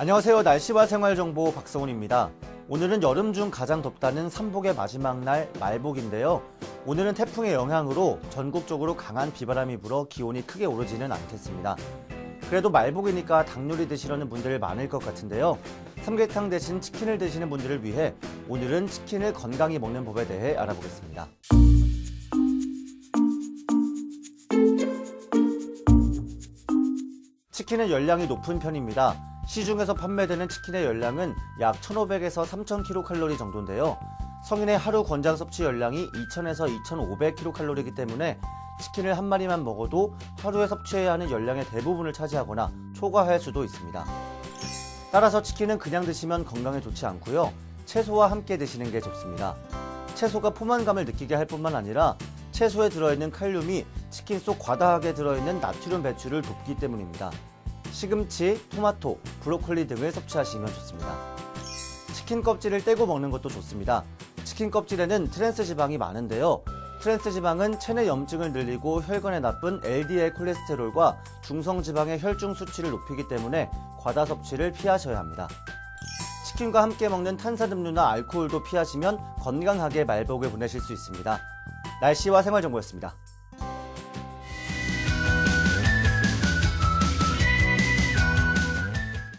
안녕하세요. 날씨와 생활 정보 박성훈입니다. 오늘은 여름 중 가장 덥다는 삼복의 마지막 날 말복인데요. 오늘은 태풍의 영향으로 전국적으로 강한 비바람이 불어 기온이 크게 오르지는 않겠습니다. 그래도 말복이니까 닭 요리 드시려는 분들 많을 것 같은데요. 삼계탕 대신 치킨을 드시는 분들을 위해 오늘은 치킨을 건강히 먹는 법에 대해 알아보겠습니다. 치킨은 열량이 높은 편입니다. 시중에서 판매되는 치킨의 열량은 약 1,500에서 3,000kcal 정도인데요. 성인의 하루 권장 섭취 열량이 2,000에서 2,500kcal이기 때문에 치킨을 한 마리만 먹어도 하루에 섭취해야 하는 열량의 대부분을 차지하거나 초과할 수도 있습니다. 따라서 치킨은 그냥 드시면 건강에 좋지 않고요. 채소와 함께 드시는 게 좋습니다. 채소가 포만감을 느끼게 할 뿐만 아니라 채소에 들어있는 칼륨이 치킨 속 과다하게 들어있는 나트륨 배출을 돕기 때문입니다. 시금치, 토마토, 브로콜리 등을 섭취하시면 좋습니다. 치킨 껍질을 떼고 먹는 것도 좋습니다. 치킨 껍질에는 트랜스 지방이 많은데요. 트랜스 지방은 체내 염증을 늘리고 혈관에 나쁜 LDL 콜레스테롤과 중성 지방의 혈중 수치를 높이기 때문에 과다 섭취를 피하셔야 합니다. 치킨과 함께 먹는 탄산음료나 알코올도 피하시면 건강하게 말복을 보내실 수 있습니다. 날씨와 생활 정보였습니다.